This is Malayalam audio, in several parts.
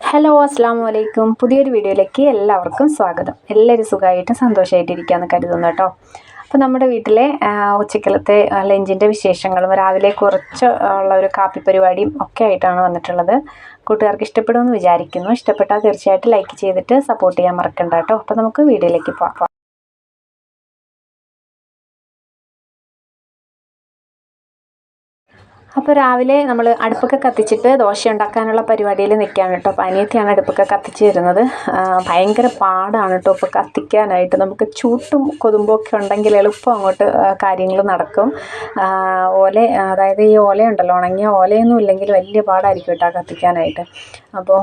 ഹലോ അസ്സാം വലൈക്കും പുതിയൊരു വീഡിയോയിലേക്ക് എല്ലാവർക്കും സ്വാഗതം. എല്ലാവരും സുഖമായിട്ട് സന്തോഷമായിട്ടിരിക്കുകയെന്ന് കരുതുന്നു കേട്ടോ. അപ്പോൾ നമ്മുടെ വീട്ടിലെ ഉച്ചക്കലത്തെ ലഞ്ചിന്റെ വിശേഷങ്ങളും രാവിലെ കുറച്ച് ഉള്ള ഒരു കാപ്പി പരിപാടിയും ഒക്കെ ആയിട്ടാണ് വന്നിട്ടുള്ളത്. കൂട്ടുകാർക്ക് ഇഷ്ടപ്പെടുമെന്ന് വിചാരിക്കുന്നു. ഇഷ്ടപ്പെട്ടാൽ തീർച്ചയായിട്ടും ലൈക്ക് ചെയ്തിട്ട് സപ്പോർട്ട് ചെയ്യാൻ മറക്കണ്ട കേട്ടോ. അപ്പോൾ നമുക്ക് വീഡിയോയിലേക്ക് പോകാം അപ്പോൾ രാവിലെ നമ്മൾ അടുപ്പൊക്കെ കത്തിച്ചിട്ട് ദോശ ഉണ്ടാക്കാനുള്ള പരിപാടിയിൽ നിൽക്കുകയാണ് കേട്ടോ. അപ്പോൾ അനിയത്തിയാണ് അടുപ്പൊക്കെ കത്തിച്ച് തരുന്നത്. ഭയങ്കര പാടാണ് കേട്ടോ. ഇപ്പോൾ കത്തിക്കാനായിട്ട് നമുക്ക് ചൂട്ടും കൊതുമ്പൊക്കെ ഉണ്ടെങ്കിൽ എളുപ്പം അങ്ങോട്ട് കാര്യങ്ങൾ നടക്കും. ഓല അതായത് ഈ ഓലയുണ്ടല്ലോ ഉണങ്ങിയ ഓലയൊന്നും ഇല്ലെങ്കിൽ വലിയ പാടായിരിക്കും കേട്ടോ കത്തിക്കാനായിട്ട്. അപ്പോൾ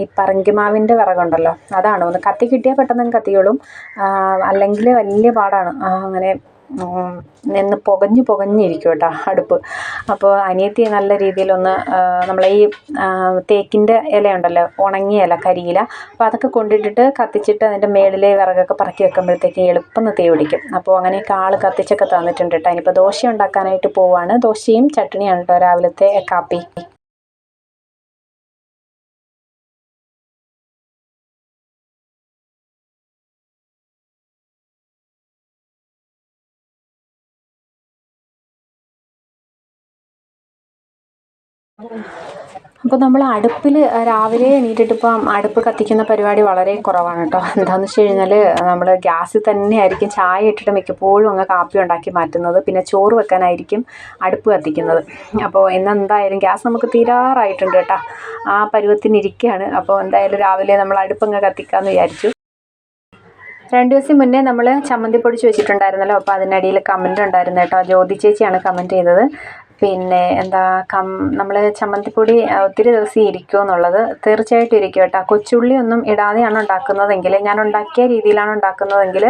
ഈ പറങ്കിമാവിന്റെ വിറകുണ്ടല്ലോ അതാണ്. ഒന്ന് കത്തി കിട്ടിയാൽ പെട്ടെന്ന് കത്തിയോളും അല്ലെങ്കിൽ വലിയ പാടാണ്. അങ്ങനെ നിന്ന് പുകഞ്ഞ് പുകഞ്ഞിരിക്കും കേട്ടോ അടുപ്പ്. അപ്പോൾ അനിയത്തി നല്ല രീതിയിലൊന്ന് നമ്മളെ ഈ തേക്കിന്റെ ഇലയുണ്ടല്ലോ ഉണങ്ങിയ ഇല കരിയില അപ്പോൾ അതൊക്കെ കൊണ്ടിട്ടിട്ട് കത്തിച്ചിട്ട് അതിന്റെ മേളിലെ വിറകൊക്കെ പറക്കി വെക്കുമ്പോഴത്തേക്ക് എളുപ്പം തീ പിടിക്കും. അപ്പോൾ അങ്ങനെയൊക്കെ ആൾ കത്തിച്ചൊക്കെ തന്നിട്ടുണ്ട് കേട്ടോ. ഇനിയിപ്പോൾ ദോശ ഉണ്ടാക്കാനായിട്ട് പോവാണ്. ദോശയും ചട്നിയാണ് കേട്ടോ രാവിലത്തെ കാപ്പി. അപ്പോൾ നമ്മൾ അടുപ്പിൽ രാവിലെ എണീറ്റിട്ട് ഇപ്പം അടുപ്പ് കത്തിക്കുന്ന പരിപാടി വളരെ കുറവാണ് കേട്ടോ. എന്താണെന്ന് വെച്ച് കഴിഞ്ഞാൽ നമ്മൾ ഗ്യാസിൽ തന്നെ ആയിരിക്കും ചായ ഇട്ടിട്ട് മിക്കപ്പോഴും അങ്ങ് കാപ്പി ഉണ്ടാക്കി മാറ്റുന്നത്. പിന്നെ ചോറ് വെക്കാനായിരിക്കും അടുപ്പ് കത്തിക്കുന്നത്. അപ്പോൾ ഇന്ന് എന്തായാലും ഗ്യാസ് നമുക്ക് തീരാറായിട്ടുണ്ട് കേട്ടോ. ആ പരുവത്തിനിരിക്കുകയാണ് അപ്പോൾ എന്തായാലും രാവിലെ നമ്മൾ അടുപ്പങ്ങ് കത്തിക്കാമെന്ന് വിചാരിച്ചു. രണ്ട് ദിവസം മുന്നേ നമ്മൾ ചമ്മന്തി പൊടിച്ച് വെച്ചിട്ടുണ്ടായിരുന്നല്ലോ. അപ്പോൾ അതിനടിയിൽ കമന്റ് ഉണ്ടായിരുന്നു കേട്ടോ. ജ്യോതി ചേച്ചിയാണ് കമന്റ് ചെയ്തത്. പിന്നെ എന്താ കം നമ്മൾ ചമ്മന്തിപ്പൊടി ഒത്തിരി ദിവസം ഇരിക്കുമോ എന്നുള്ളത് തീർച്ചയായിട്ടും ഇരിക്കും കേട്ടോ. കൊച്ചുള്ളി ഒന്നും ഇടാതെയാണ് ഉണ്ടാക്കുന്നതെങ്കിൽ ഞാൻ ഉണ്ടാക്കിയ രീതിയിലാണ് ഉണ്ടാക്കുന്നതെങ്കിൽ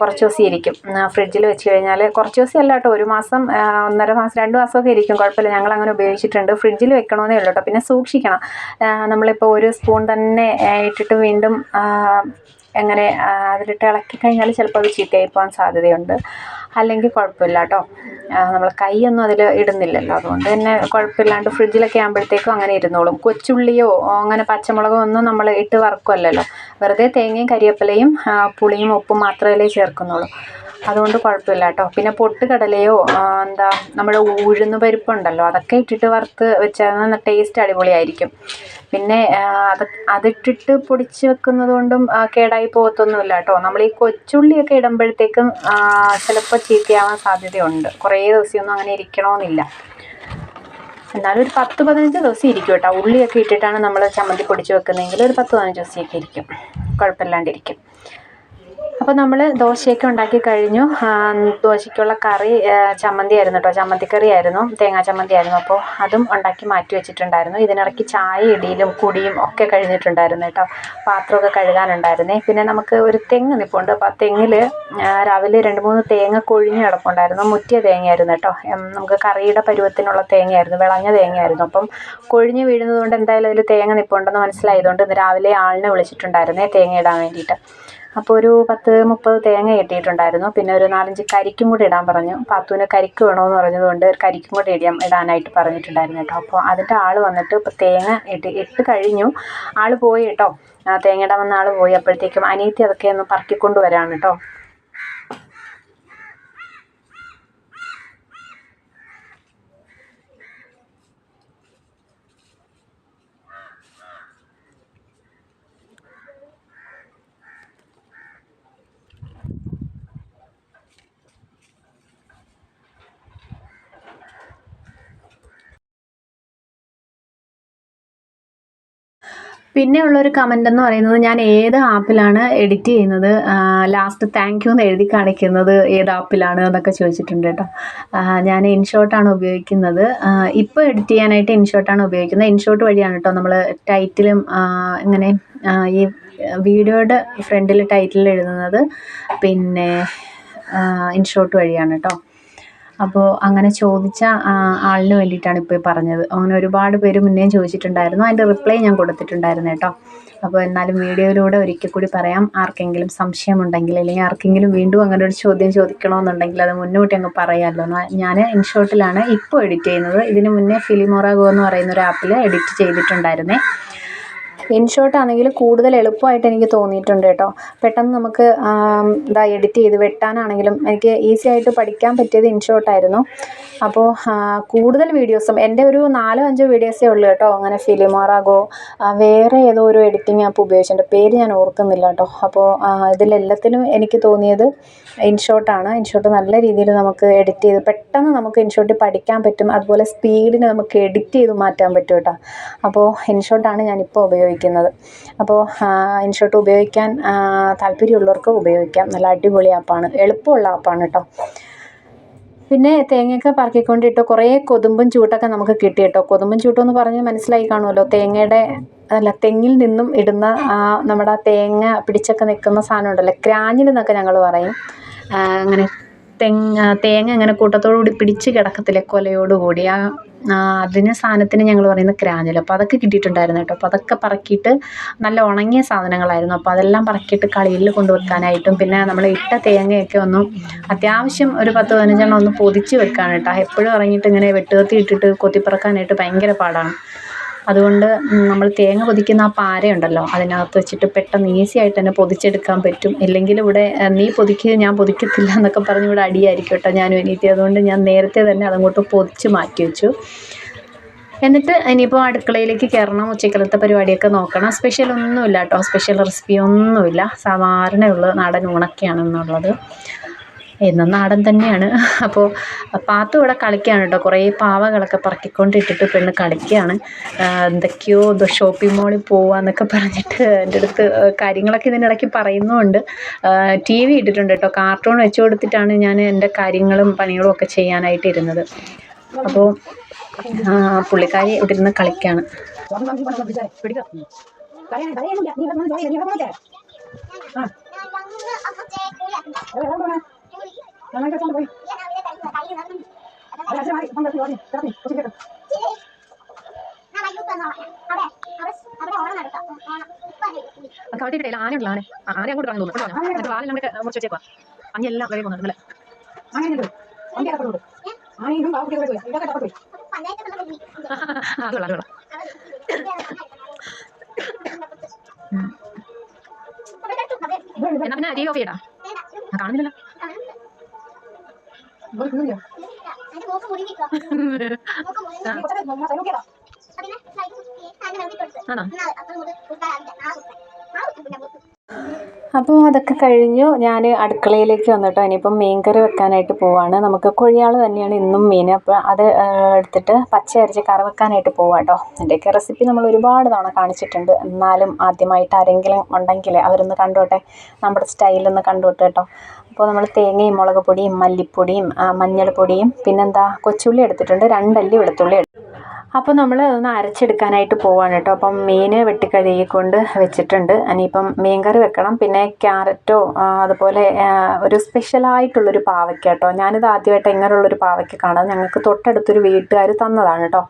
കുറച്ച് ദിവസം ഇരിക്കും. ഫ്രിഡ്ജിൽ വെച്ച് കഴിഞ്ഞാൽ കുറച്ച് ദിവസം അല്ല കേട്ടോ ഒരു മാസം ഒന്നര മാസം രണ്ട് മാസമൊക്കെ ഇരിക്കും കുഴപ്പമില്ല. ഞങ്ങൾ അങ്ങനെ ഉപയോഗിച്ചിട്ടുണ്ട്. ഫ്രിഡ്ജിൽ വെക്കണമെന്നേ ഉള്ളൂ കേട്ടോ. പിന്നെ സൂക്ഷിക്കണം. നമ്മളിപ്പോൾ ഒരു സ്പൂൺ തന്നെ ഇട്ടിട്ട് വീണ്ടും എങ്ങനെ അതിലിട്ട് ഇളക്കി കഴിഞ്ഞാൽ ചിലപ്പോൾ അത് ചീത്തയായി പോകാൻ സാധ്യതയുണ്ട്. അല്ലെങ്കിൽ കുഴപ്പമില്ല കേട്ടോ നമ്മൾ കൈയൊന്നും അതിൽ ഇടുന്നില്ലല്ലോ. അതുകൊണ്ട് തന്നെ കുഴപ്പമില്ലാണ്ട് ഫ്രിഡ്ജിലൊക്കെ ആകുമ്പോഴത്തേക്കും അങ്ങനെ ഇരുന്നോളും. കൊച്ചുള്ളിയോ അങ്ങനെ പച്ചമുളകോ ഒന്നും നമ്മൾ ഇട്ട് വറക്കുമല്ലോ വെറുതെ തേങ്ങയും കരിയപ്പലയും പുളിയും ഉപ്പും മാത്രമേ ചേർക്കുന്നുള്ളൂ. അതുകൊണ്ട് കുഴപ്പമില്ല കേട്ടോ പിന്നെ പൊട്ടുകടലയോ എന്താ നമ്മുടെ ഉഴുന്ന് പരിപ്പുണ്ടല്ലോ. അതൊക്കെ ഇട്ടിട്ട് വറുത്ത് വെച്ചാൽ ടേസ്റ്റ് അടിപൊളിയായിരിക്കും. പിന്നെ അത് അതിട്ടിട്ട് പൊടിച്ച് വെക്കുന്നത് കൊണ്ടും കേടായി കേടായി പോകത്തൊന്നുമില്ല കേട്ടോ. നമ്മൾ ഈ കൊച്ചുള്ളിയൊക്കെ ഇടുമ്പോഴത്തേക്കും ചിലപ്പോൾ ചീത്തയാവാൻ സാധ്യതയുണ്ട്. കുറേ ദിവസമൊന്നും അങ്ങനെ ഇരിക്കണമെന്നില്ല എന്നാലും ഒരു പത്ത് പതിനഞ്ച് ദിവസം ഇരിക്കും കേട്ടോ. ഉള്ളിയൊക്കെ ഇട്ടിട്ടാണ് നമ്മൾ ചമ്മന്തി പൊടിച്ച് വെക്കുന്നതെങ്കിൽ ഒരു പത്ത് പതിനഞ്ച് ദിവസമൊക്കെ ഇരിക്കും. കുഴപ്പമില്ലാണ്ടിരിക്കും. അപ്പോൾ നമ്മൾ ദോശയൊക്കെ ഉണ്ടാക്കി കഴിഞ്ഞു. ദോശയ്ക്കുള്ള കറി ചമ്മന്തി ആയിരുന്നു കേട്ടോ ചമ്മന്തിക്കറി ആയിരുന്നു തേങ്ങാ ചമ്മന്തി ആയിരുന്നു അപ്പോൾ അതും ഉണ്ടാക്കി മാറ്റി വെച്ചിട്ടുണ്ടായിരുന്നു. ഇതിനിടയ്ക്ക് ചായ ഇടിയിലും കുടിയും ഒക്കെ കഴിഞ്ഞിട്ടുണ്ടായിരുന്നു കേട്ടോ പാത്രമൊക്കെ കഴുകാനുണ്ടായിരുന്നേ. പിന്നെ നമുക്ക് ഒരു തെങ്ങ് നിൽപ്പുണ്ട് അപ്പോൾ ആ തെങ്ങിൽ രാവിലെ രണ്ട് മൂന്ന് തേങ്ങ കൊഴിഞ്ഞ് കിടപ്പുണ്ടായിരുന്നു. മുറ്റിയ തേങ്ങയായിരുന്നു കേട്ടോ നമുക്ക് കറിയുടെ പരുവത്തിനുള്ള തേങ്ങയായിരുന്നു. വിളഞ്ഞ തേങ്ങയായിരുന്നു. അപ്പം കൊഴിഞ്ഞ് വീഴുന്നതുകൊണ്ട് എന്തായാലും അതിൽ തേങ്ങ നിൽപ്പുണ്ടെന്ന് മനസ്സിലായതുകൊണ്ട് ഇന്ന് രാവിലെ ആളിനെ വിളിച്ചിട്ടുണ്ടായിരുന്നേ തേങ്ങ ഇടാൻ വേണ്ടിയിട്ട്. അപ്പോൾ ഒരു പത്ത് മുപ്പത് തേങ്ങ കിട്ടിയിട്ടുണ്ടായിരുന്നു. പിന്നെ ഒരു നാലഞ്ച് കരിക്കും കൂടി ഇടാൻ പറഞ്ഞു. പാത്തുവിന് കരിക്ക് വേണമെന്ന് പറഞ്ഞതുകൊണ്ട് ഒരു കരിക്കും കൂടി ഇടിയാൻ ഇടാനായിട്ട് പറഞ്ഞിട്ടുണ്ടായിരുന്നു കേട്ടോ. അപ്പോൾ അതിന്റെ ആൾ വന്നിട്ട് ഇപ്പോൾ തേങ്ങ ഇട്ട് ഇട്ട് കഴിഞ്ഞു. ആൾ പോയി കേട്ടോ. തേങ്ങ ഇടാൻ വന്ന ആൾ പോയി. അപ്പോഴത്തേക്കും അനിയത്തി അതൊക്കെ ഒന്ന് പറക്കിക്കൊണ്ട് വരാണ് കേട്ടോ. പിന്നെ ഉള്ളൊരു കമന്റ് എന്ന് പറയുന്നത് ഞാൻ ഏത് ആപ്പിലാണ് എഡിറ്റ് ചെയ്യുന്നത്? ലാസ്റ്റ് താങ്ക് യു എന്ന് എഴുതി കാണിക്കുന്നത് ഏത് ആപ്പിലാണ് എന്നൊക്കെ ചോദിച്ചിട്ടുണ്ട് കേട്ടോ. ഞാൻ ഇൻഷോട്ടാണ് ഉപയോഗിക്കുന്നത്. ഇപ്പോൾ എഡിറ്റ് ചെയ്യാനായിട്ട് ഇൻഷോട്ടാണ് ഉപയോഗിക്കുന്നത്. ഇൻഷോട്ട് വഴിയാണ് കേട്ടോ നമ്മൾ ടൈറ്റിലും ഇങ്ങനെ ഈ വീഡിയോയുടെ ഫ്രണ്ടിൽ ടൈറ്റിൽ എഴുതുന്നത്. പിന്നെ ഇൻഷോട്ട് വഴിയാണ് കേട്ടോ. അപ്പോൾ അങ്ങനെ ചോദിച്ച ആളിന് വേണ്ടിയിട്ടാണ് ഇപ്പോൾ പറഞ്ഞത്. അങ്ങനെ ഒരുപാട് പേര് മുന്നേയും ചോദിച്ചിട്ടുണ്ടായിരുന്നു. അതിന്റെ റിപ്ലൈ ഞാൻ കൊടുത്തിട്ടുണ്ടായിരുന്നു കേട്ടോ. അപ്പോൾ എന്നാലും വീഡിയോയിലൂടെ ഒരിക്കൽ കൂടി പറയാം. ആർക്കെങ്കിലും സംശയമുണ്ടെങ്കിൽ അല്ലെങ്കിൽ ആർക്കെങ്കിലും വീണ്ടും അങ്ങനെ ഒരു ചോദ്യം ചോദിക്കണമെന്നുണ്ടെങ്കിൽ അത് മുന്നോട്ട് അങ്ങ് പറയാമല്ലോ ഞാൻ ഇൻഷോട്ടിലാണ് ഇപ്പോൾ എഡിറ്റ് ചെയ്യുന്നത്. ഇതിന് മുന്നേ ഫിലിമോറാഗോ എന്ന് പറയുന്ന ഒരു ആപ്പിൽ എഡിറ്റ് ചെയ്തിട്ടുണ്ടായിരുന്നേ. ഇൻഷോട്ട് ആണെങ്കിൽ കൂടുതൽ എളുപ്പമായിട്ട് എനിക്ക് തോന്നിയിട്ടുണ്ട് കേട്ടോ. പെട്ടെന്ന് നമുക്ക് ഇതാ എഡിറ്റ് ചെയ്ത് വെട്ടാനാണെങ്കിലും എനിക്ക് ഈസി ആയിട്ട് പഠിക്കാൻ പറ്റിയത് ഇൻഷോട്ടായിരുന്നു അപ്പോൾ കൂടുതൽ വീഡിയോസും എന്റെ ഒരു നാലോ അഞ്ചോ വീഡിയോസേ ഉള്ളൂ കേട്ടോ. അങ്ങനെ ഫിലിമോറാഗോ വേറെ ഏതോ ഒരു എഡിറ്റിംഗ് ആപ്പ് ഉപയോഗിച്ചിട്ടുണ്ട്. പേര് ഞാൻ ഓർക്കുന്നില്ല കേട്ടോ. അപ്പോൾ ഇതിലെല്ലാത്തിനും എനിക്ക് തോന്നിയത് ഇൻഷോട്ടാണ് ഇൻഷോട്ട് നല്ല രീതിയിൽ നമുക്ക് എഡിറ്റ് ചെയ്ത് പെട്ടെന്ന് നമുക്ക് ഇൻഷോർട്ട് പഠിക്കാൻ പറ്റും. അതുപോലെ സ്പീഡിന് നമുക്ക് എഡിറ്റ് ചെയ്ത് മാറ്റാൻ പറ്റും കേട്ടോ. അപ്പോൾ ഇൻഷോട്ടാണ് ഞാനിപ്പോൾ ഉപയോഗിക്കുന്നത്. അപ്പോൾ ഇൻഷോട്ട് ഉപയോഗിക്കാൻ താല്പര്യമുള്ളവർക്ക് ഉപയോഗിക്കാം. നല്ല അടിപൊളി ആപ്പാണ്. എളുപ്പമുള്ള ആപ്പാണ് കേട്ടോ പിന്നെ തേങ്ങയൊക്കെ പറക്കിക്കൊണ്ടിട്ട് കുറേ കൊതുമ്പും ചൂട്ടൊക്കെ നമുക്ക് കിട്ടി കേട്ടോ കൊതുമ്പും ചൂട്ടെന്ന് പറഞ്ഞ് മനസ്സിലായി കാണുമല്ലോ. തേങ്ങയുടെ അല്ല തെങ്ങിൽ നിന്നും ഇടുന്ന ആ നമ്മുടെ തേങ്ങ പിടിച്ചൊക്കെ നിൽക്കുന്ന സാധനം ഉണ്ടല്ലോ ക്രാഞ്ഞിൽ എന്നൊക്കെ ഞങ്ങൾ പറയും. അങ്ങനെ തെങ്ങ് തേങ്ങ അങ്ങനെ കൂട്ടത്തോടു കൂടി പിടിച്ച് കിടക്കത്തില്ലേ കൊലയോടുകൂടി. ആ അതിന് സാധനത്തിന് ഞങ്ങൾ പറയുന്ന ക്രാഞ്ഞിൽ അപ്പോൾ അതൊക്കെ കിട്ടിയിട്ടുണ്ടായിരുന്നു കേട്ടോ. അപ്പോൾ അതൊക്കെ പറക്കിയിട്ട് നല്ല ഉണങ്ങിയ സാധനങ്ങളായിരുന്നു. അപ്പോൾ അതെല്ലാം പറക്കിയിട്ട് കളിയിൽ കൊണ്ട് വെക്കാനായിട്ടും പിന്നെ നമ്മൾ ഇട്ട തേങ്ങയൊക്കെ ഒന്ന് അത്യാവശ്യം ഒരു പത്ത് പതിനഞ്ചെണ്ണം ഒന്ന് പൊതിച്ച് വെക്കാൻ കേട്ടോ എപ്പോഴും ഇറങ്ങിയിട്ട് ഇങ്ങനെ വെട്ടുകത്തി ഇട്ടിട്ട് കൊത്തിപ്പറക്കാനായിട്ട് ഭയങ്കര പാടാണ്. അതുകൊണ്ട് നമ്മൾ തേങ്ങ പൊതിക്കുന്ന ആ പാരയുണ്ടല്ലോ അതിനകത്ത് വെച്ചിട്ട് പെട്ടെന്ന് ഈസി ആയിട്ട് തന്നെ പൊതിച്ചെടുക്കാൻ പറ്റും. ഇല്ലെങ്കിൽ ഇവിടെ നീ പൊതിക്കുക ഞാൻ പൊതിക്കത്തില്ല എന്നൊക്കെ പറഞ്ഞ് ഇവിടെ അടിയായിരിക്കും കേട്ടോ ഞാൻ അനിയത്തി അതുകൊണ്ട് ഞാൻ നേരത്തെ തന്നെ അതങ്ങോട്ട് പൊതിച്ച് മാറ്റി വെച്ചു. എന്നിട്ട് ഇനിയിപ്പോൾ അടുക്കളയിലേക്ക് കയറണം ഉച്ചക്കലത്തെ പരിപാടിയൊക്കെ നോക്കണം. സ്പെഷ്യൽ ഒന്നുമില്ല കേട്ടോ സ്പെഷ്യൽ റെസിപ്പി ഒന്നുമില്ല. സാധാരണയുള്ള നാടൻ ഊണൊക്കെയാണെന്നുള്ളത് എന്നും നാടൻ തന്നെയാണ്. അപ്പോൾ പാത്തു ഇവിടെ കളിക്കുകയാണ് കേട്ടോ. കുറേ പാവകളൊക്കെ പറക്കിക്കൊണ്ടിട്ടിട്ട് പെണ്ണ് കളിക്കുകയാണ് എന്തൊക്കെയോ ഷോപ്പിംഗ് മോളിൽ പോവാന്നൊക്കെ പറഞ്ഞിട്ട് എന്റെ അടുത്ത് കാര്യങ്ങളൊക്കെ ഇതിനിടയ്ക്ക് പറയുന്നുമുണ്ട് ടി വി ഇട്ടിട്ടുണ്ട് കേട്ടോ. കാർട്ടൂൺ വെച്ച് കൊടുത്തിട്ടാണ് ഞാൻ എന്റെ കാര്യങ്ങളും പണികളും ഒക്കെ ചെയ്യാനായിട്ട് ഇരുന്നത്. അപ്പോൾ പുള്ളിക്കാരി ഇവിടെ ഇരുന്ന് കളിക്കുകയാണ് കവട്ടിട്ടില്ല ആന ഉള്ള ആന ആന അങ്ങോട്ട് പറഞ്ഞു തോന്നുന്നു വാലിൽ നമ്മുടെ മുറിച്ച് വെച്ചേക്കുക അഞ്ഞെല്ലാം വരെ പോകുന്നുണ്ട് നല്ല അതുള്ള അതുള്ള എന്നാ പിന്നെ വി ഓഫ് ചെയ്യടാ Mau ke mana? അപ്പോൾ അതൊക്കെ കഴിഞ്ഞു. ഞാൻ അടുക്കളയിലേക്ക് വന്നിട്ടോ. ഇനിയിപ്പം മീൻ കറി വെക്കാനായിട്ട് പോവാണ്. നമുക്ക് കൊഴിയാൾ തന്നെയാണ് ഇന്നും മീൻ. അപ്പോൾ അത് എടുത്തിട്ട് പച്ച അരച്ച് കറി വെക്കാനായിട്ട് പോവാം കേട്ടോ എന്റെയൊക്കെ റെസിപ്പി നമ്മൾ ഒരുപാട് തവണ കാണിച്ചിട്ടുണ്ട്. എന്നാലും ആദ്യമായിട്ട് ആരെങ്കിലും ഉണ്ടെങ്കിൽ അവരൊന്ന് കണ്ടോട്ടെ. നമ്മുടെ സ്റ്റൈലൊന്ന് കണ്ടോട്ടെ കേട്ടോ. അപ്പോൾ നമ്മൾ തേങ്ങയും മുളക് പൊടിയും മല്ലിപ്പൊടിയും മഞ്ഞൾപ്പൊടിയും പിന്നെന്താ കൊച്ചുള്ളി എടുത്തിട്ടുണ്ട്. രണ്ടല്ലി വെളുത്തുള്ളി അപ്പോൾ നമ്മൾ ഒന്ന് അരച്ചെടുക്കാനായിട്ട് പോവാണ് കേട്ടോ. അപ്പം മീൻ വെട്ടിക്കഴുകിക്കൊണ്ട് വെച്ചിട്ടുണ്ട്. ഇനിയിപ്പം മീൻ കറി വെക്കണം. പിന്നെ ക്യാരറ്റോ അതുപോലെ ഒരു സ്പെഷ്യലായിട്ടുള്ളൊരു പാവയ്ക്ക കേട്ടോ. ഞാനിത് ആദ്യമായിട്ട് ഇങ്ങനെയുള്ളൊരു പാവയ്ക്ക കാണാം. ഞങ്ങൾക്ക് തൊട്ടടുത്തൊരു വീട്ടുകാർ തന്നതാണ് കേട്ടോ.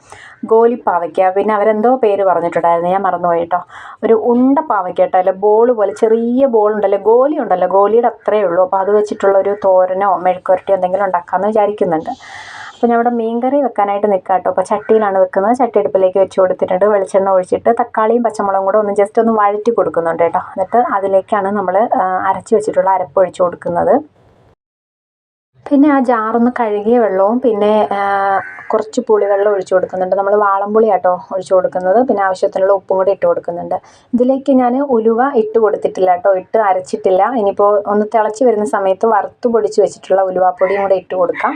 ഗോലിപ്പാവയ്ക്ക. പിന്നെ അവരെന്തോ പേര് പറഞ്ഞിട്ടുണ്ടായിരുന്നു. ഞാൻ മറന്നുപോയി കേട്ടോ. ഒരു ഉണ്ട പാവയ്ക്ക കേട്ടോ. അല്ലെ ബോൾ പോലെ ചെറിയ ബോൾ ഉണ്ടല്ലോ ഗോലി ഉണ്ടല്ലോ ഗോലിയുടെ അത്രയേ ഉള്ളൂ. അപ്പോൾ അത് വെച്ചിട്ടുള്ള ഒരു തോരനോ മെഴുക്കുരട്ടിയോ എന്തെങ്കിലും ഉണ്ടാക്കാമെന്ന് വിചാരിക്കുന്നുണ്ട്. അപ്പോൾ ഞാൻ ഇവിടെ മീൻകറി വെക്കാനായിട്ട് നിൽക്കാം കേട്ടോ അപ്പോൾ ചട്ടിയിലാണ് വെക്കുന്നത്. ചട്ടി അടുപ്പിലേക്ക് വെച്ച് കൊടുത്തിട്ടുണ്ട്. വെളിച്ചെണ്ണ ഒഴിച്ചിട്ട് തക്കാളിയും പച്ചമുളകും കൂടെ ഒന്ന് ജസ്റ്റ് ഒന്ന് വഴറ്റി കൊടുക്കുന്നുണ്ട് കേട്ടോ. എന്നിട്ട് അതിലേക്കാണ് നമ്മൾ അരച്ച് വെച്ചിട്ടുള്ള അരപ്പ് ഒഴിച്ച് കൊടുക്കുന്നത്. പിന്നെ ആ ജാറൊന്ന് കഴുകിയ വെള്ളവും പിന്നെ കുറച്ച് പുളിവെള്ളം ഒഴിച്ചു കൊടുക്കുന്നുണ്ട്. നമ്മൾ വാളംപുളി ആട്ടോ ഒഴിച്ചു കൊടുക്കുന്നത്. പിന്നെ ആവശ്യത്തിനുള്ള ഉപ്പും കൂടി ഇട്ട് കൊടുക്കുന്നുണ്ട്. ഇതിലേക്ക് ഞാൻ ഉലുവ ഇട്ട് കൊടുത്തിട്ടില്ല കേട്ടോ. ഇട്ട് അരച്ചിട്ടില്ല. ഇനിയിപ്പോൾ ഒന്ന് തിളച്ച് വരുന്ന സമയത്ത് വറുത്ത് പൊടിച്ച് വെച്ചിട്ടുള്ള ഉലുവാപ്പൊടിയും കൂടെ ഇട്ട് കൊടുക്കാം.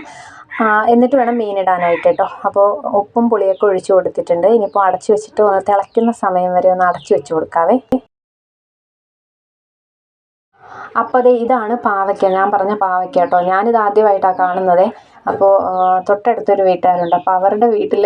എന്നിട്ട് വേണം മീൻ ഇടാനായിട്ട് കേട്ടോ അപ്പോൾ ഉപ്പും പുളിയൊക്കെ ഒഴിച്ചു കൊടുത്തിട്ടുണ്ട്. ഇനിയിപ്പോൾ അടച്ചു വെച്ചിട്ട് തിളയ്ക്കുന്ന സമയം വരെ ഒന്ന് അടച്ചു വെച്ച് കൊടുക്കാവേ. അപ്പോൾ അതെ ഇതാണ് പാവയ്ക്ക. ഞാൻ പറഞ്ഞ പാവയ്ക്ക കേട്ടോ ഞാനിത് ആദ്യമായിട്ടാണ് കാണുന്നത്. അപ്പോൾ തൊട്ടടുത്തൊരു വീട്ടുകാരുണ്ട്. അപ്പോൾ അവരുടെ വീട്ടിൽ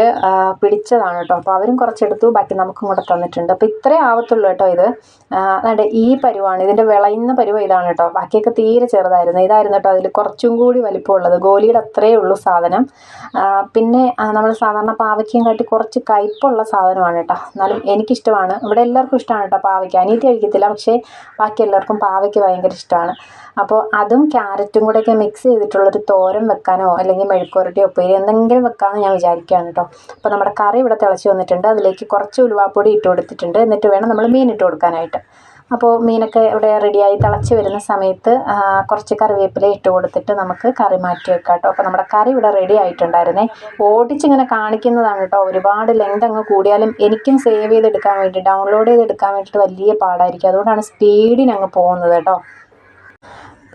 പിടിച്ചതാണ് കേട്ടോ. അപ്പോൾ അവരും കുറച്ചെടുത്തു. ബാക്കി നമുക്കും കൂടെ തന്നിട്ടുണ്ട്. അപ്പോൾ ഇത്രേ ആവത്തുള്ളൂ കേട്ടോ ഇത്. അതാണ്ട് ഈ പരുവാണ്. ഇതിന്റെ വിളയുന്ന പരുവ ഇതാണ് കേട്ടോ. ബാക്കിയൊക്കെ തീരെ ചെറുതായിരുന്നു. ഇതായിരുന്നു കേട്ടോ അതിൽ കുറച്ചും കൂടി വലിപ്പമുള്ളത്. ഗോലിയുടെ അത്രയേ ഉള്ളൂ സാധനം. പിന്നെ നമ്മൾ സാധാരണ പാവയ്ക്കയും കാട്ടി കുറച്ച് കയ്പുള്ള സാധനമാണ് കേട്ടോ. എന്നാലും എനിക്കിഷ്ടമാണ്. ഇവിടെ എല്ലാവർക്കും ഇഷ്ടമാണ് കേട്ടോ പാവയ്ക്ക. അനിയത്തി കഴിക്കത്തില്ല. പക്ഷേ ബാക്കി എല്ലാവർക്കും പാവയ്ക്ക് ഭയങ്കര ഇഷ്ടമാണ്. അപ്പോൾ അതും ക്യാരറ്റും കൂടെയൊക്കെ മിക്സ് ചെയ്തിട്ടുള്ളൊരു തോരൻ വെക്കാനോ അല്ലെങ്കിൽ മെഴുക്കുവരട്ടിയോ ഉപ്പേരി എന്തെങ്കിലും വെക്കാമെന്ന് ഞാൻ വിചാരിക്കുകയാണ് കേട്ടോ അപ്പോൾ നമ്മുടെ കറി ഇവിടെ തിളച്ച് വന്നിട്ടുണ്ട്. അതിലേക്ക് കുറച്ച് ഉലുവാപ്പൊടി ഇട്ട് കൊടുത്തിട്ടുണ്ട്. എന്നിട്ട് വേണം നമ്മൾ മീൻ ഇട്ട് കൊടുക്കാനായിട്ട്. അപ്പോൾ മീനൊക്കെ ഇവിടെ റെഡിയായി തിളച്ച് വരുന്ന സമയത്ത് കുറച്ച് കറിവേപ്പില ഇട്ട് കൊടുത്തിട്ട് നമുക്ക് കറി മാറ്റി വെക്കാം കേട്ടോ അപ്പോൾ നമ്മുടെ കറി ഇവിടെ റെഡി ആയിട്ടുണ്ടായിരുന്നേ. ഓടിച്ചിങ്ങനെ കാണിക്കുന്നതാണ് കേട്ടോ ഒരുപാട് ലെങ്ത് അങ്ങ് കൂടിയാലും എനിക്കും സേവ് ചെയ്തെടുക്കാൻ വേണ്ടി ഡൗൺലോഡ് ചെയ്തെടുക്കാൻ വേണ്ടിയിട്ട് വലിയ പാടായിരിക്കും. അതുകൊണ്ടാണ് സ്പീഡിന് അങ്ങ് പോകുന്നത് കേട്ടോ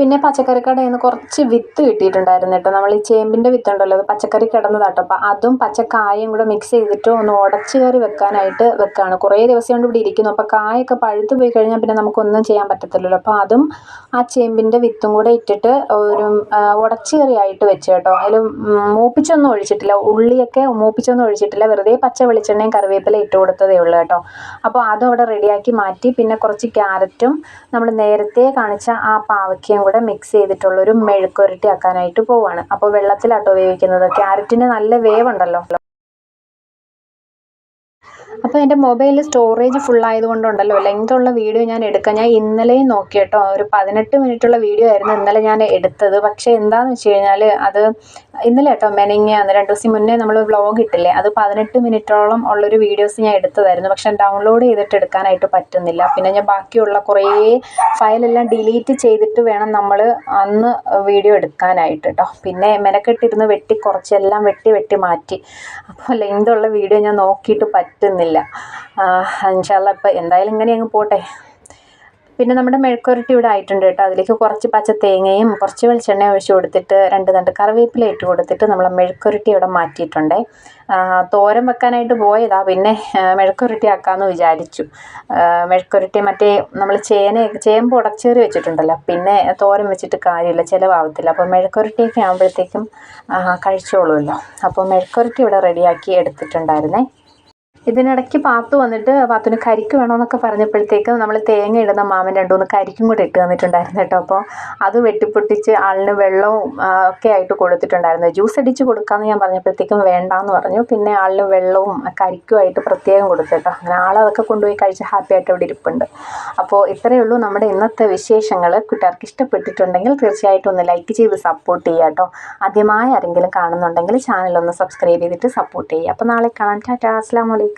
പിന്നെ പച്ചക്കറി കടയിൽ നിന്ന് കുറച്ച് വിത്ത് കിട്ടിയിട്ടുണ്ടായിരുന്നു കേട്ടോ. നമ്മൾ ഈ ചേമ്പിന്റെ വിത്തുണ്ടല്ലോ അത് പച്ചക്കറി കിടന്നതാട്ടോ. അപ്പോൾ അതും പച്ചക്കായും കൂടെ മിക്സ് ചെയ്തിട്ട് ഒന്ന് ഉടച്ച് കയറി വെക്കാനായിട്ട് വെക്കുകയാണ് കുറേ ദിവസം കൊണ്ട് ഇവിടെ ഇരിക്കുന്നു. അപ്പോൾ കായൊക്കെ പഴുത്ത് പോയി കഴിഞ്ഞാൽ പിന്നെ നമുക്കൊന്നും ചെയ്യാൻ പറ്റത്തില്ലല്ലോ. അപ്പോൾ അതും ആ ചേമ്പിന്റെ വിത്തും കൂടെ ഇട്ടിട്ട് ഒരു ഉടച്ച് കറിയായിട്ട് വെച്ച് കേട്ടോ. അതിൽ മൂപ്പിച്ചൊന്നും ഒഴിച്ചിട്ടില്ല. ഉള്ളിയൊക്കെ മൂപ്പിച്ചൊന്നും ഒഴിച്ചിട്ടില്ല. വെറുതെ പച്ച വെളിച്ചെണ്ണയും കറിവേപ്പില ഇട്ട് കൊടുത്തതേ ഉള്ളൂ കേട്ടോ. അപ്പോൾ അതും അവിടെ റെഡിയാക്കി മാറ്റി. പിന്നെ കുറച്ച് ക്യാരറ്റും നമ്മൾ നേരത്തെ കാണിച്ച ആ പാവയ്ക്കയും കൂടെ മിക്സ് ചെയ്തിട്ടുള്ളൊരു മെഴുക്കുരട്ടി ആക്കാനായിട്ട് പോവാണ്. അപ്പോൾ വെള്ളത്തിലാട്ടോ വേവിക്കുന്നത് ക്യാരറ്റിന് നല്ല വേവുണ്ടല്ലോ. അപ്പോൾ എന്റെ മൊബൈൽ സ്റ്റോറേജ് ഫുൾ ആയതുകൊണ്ടുണ്ടല്ലോ. ലെങ്ത് ഉള്ള വീഡിയോ ഞാൻ എടുക്കാം. ഞാൻ ഇന്നലെയും നോക്കി കേട്ടോ ഒരു പതിനെട്ട് മിനിറ്റുള്ള വീഡിയോ ആയിരുന്നു ഇന്നലെ ഞാൻ എടുത്തത്. പക്ഷേ എന്താണെന്ന് വെച്ച് കഴിഞ്ഞാൽ അത് ഇന്നലെ കേട്ടോ മെനിങ്ങാന്ന് രണ്ട് ദിവസം മുന്നേ നമ്മൾ വ്ളോഗ് ഇട്ടില്ലേ? അത് പതിനെട്ട് മിനിറ്റോളം ഉള്ളൊരു വീഡിയോസ് ഞാൻ എടുത്തതായിരുന്നു. പക്ഷെ ഡൗൺലോഡ് ചെയ്തിട്ട് എടുക്കാനായിട്ട് പറ്റുന്നില്ല. പിന്നെ ഞാൻ ബാക്കിയുള്ള കുറേ ഫയലെല്ലാം ഡിലീറ്റ് ചെയ്തിട്ട് വേണം നമ്മൾ അന്ന് വീഡിയോ എടുക്കാനായിട്ട് കേട്ടോ പിന്നെ മെനക്കെട്ടിരുന്ന് വെട്ടി കുറച്ചെല്ലാം വെട്ടി വെട്ടി മാറ്റി. അപ്പോൾ ലെങ്ത് ഉള്ള വീഡിയോ ഞാൻ നോക്കിയിട്ട് പറ്റുന്നില്ല. എന്നുവെച്ചാൽ ഇപ്പം എന്തായാലും ഇങ്ങനെ അങ്ങ് പോട്ടെ. പിന്നെ നമ്മുടെ മെഴുക്കുരട്ടി ഇവിടെ ആയിട്ടുണ്ട് കേട്ടോ. അതിലേക്ക് കുറച്ച് പച്ച തേങ്ങയും കുറച്ച് വെളിച്ചെണ്ണ ഒഴിച്ച് കൊടുത്തിട്ട് രണ്ട് രണ്ട് കറിവേപ്പില ഇട്ട് കൊടുത്തിട്ട് നമ്മൾ മെഴുക്കുരട്ടി ഇവിടെ മാറ്റിയിട്ടുണ്ട്. തോരൻ വെക്കാനായിട്ട് പോയതാ. പിന്നെ മെഴുക്കുരട്ടി ആക്കാമെന്ന് വിചാരിച്ചു. മെഴുക്കുരട്ടി മറ്റേ നമ്മൾ ചേന ചേമ്പ് ഉടച്ചേറി വെച്ചിട്ടുണ്ടല്ലോ. പിന്നെ തോരൻ വെച്ചിട്ട് കാര്യമില്ല ചിലവാകത്തില്ല അപ്പോൾ മെഴുക്കുരട്ടിയൊക്കെ ആകുമ്പോഴത്തേക്കും കഴിച്ചോളുമല്ലോ. അപ്പോൾ മെഴുക്കുരട്ടി ഇവിടെ റെഡിയാക്കി എടുത്തിട്ടുണ്ടായിരുന്നേ. ഇതിനിടയ്ക്ക് പാത്തു വന്നിട്ട് പാത്തുവിന് കരിക്ക് വേണമെന്നൊക്കെ പറഞ്ഞപ്പോഴത്തേക്ക് നമ്മൾ തേങ്ങ ഇടുന്ന മാമൻ രണ്ടു മൂന്ന് കരിക്കും കൂടെ ഇട്ട് തന്നിട്ടുണ്ടായിരുന്നു കേട്ടോ. അപ്പോൾ അത് വെട്ടിപ്പൊട്ടിച്ച് ആളിന് വെള്ളവും ഒക്കെ ആയിട്ട് കൊടുത്തിട്ടുണ്ടായിരുന്നു. ജ്യൂസ് അടിച്ച് കൊടുക്കാമെന്ന് ഞാൻ പറഞ്ഞപ്പോഴത്തേക്കും വേണ്ടാന്ന് പറഞ്ഞു. പിന്നെ ആളിന് വെള്ളവും കരിക്കുമായിട്ട് പ്രത്യേകം കൊടുത്തു കേട്ടോ. അങ്ങനെ ആളതൊക്കെ കൊണ്ടുപോയി കഴിച്ച് ഹാപ്പി ആയിട്ട് അവിടെ ഇരിപ്പുണ്ട്. അപ്പോൾ ഇത്രയേ ഉള്ളൂ നമ്മുടെ ഇന്നത്തെ വിശേഷങ്ങൾ കുട്ടികൾക്ക് ഇഷ്ടപ്പെട്ടിട്ടുണ്ടെങ്കിൽ തീർച്ചയായിട്ടും ഒന്ന് ലൈക്ക് ചെയ്ത് സപ്പോർട്ട് ചെയ്യുക കേട്ടോ. ആദ്യമായി ആരെങ്കിലും കാണുന്നുണ്ടെങ്കിൽ ചാനൽ ഒന്ന് സബ്സ്ക്രൈബ് ചെയ്തിട്ട് സപ്പോർട്ട് ചെയ്യുക. അപ്പോൾ നാളെ കാണാം. ടാറ്റാ. അസ്സാം വലൈക്കും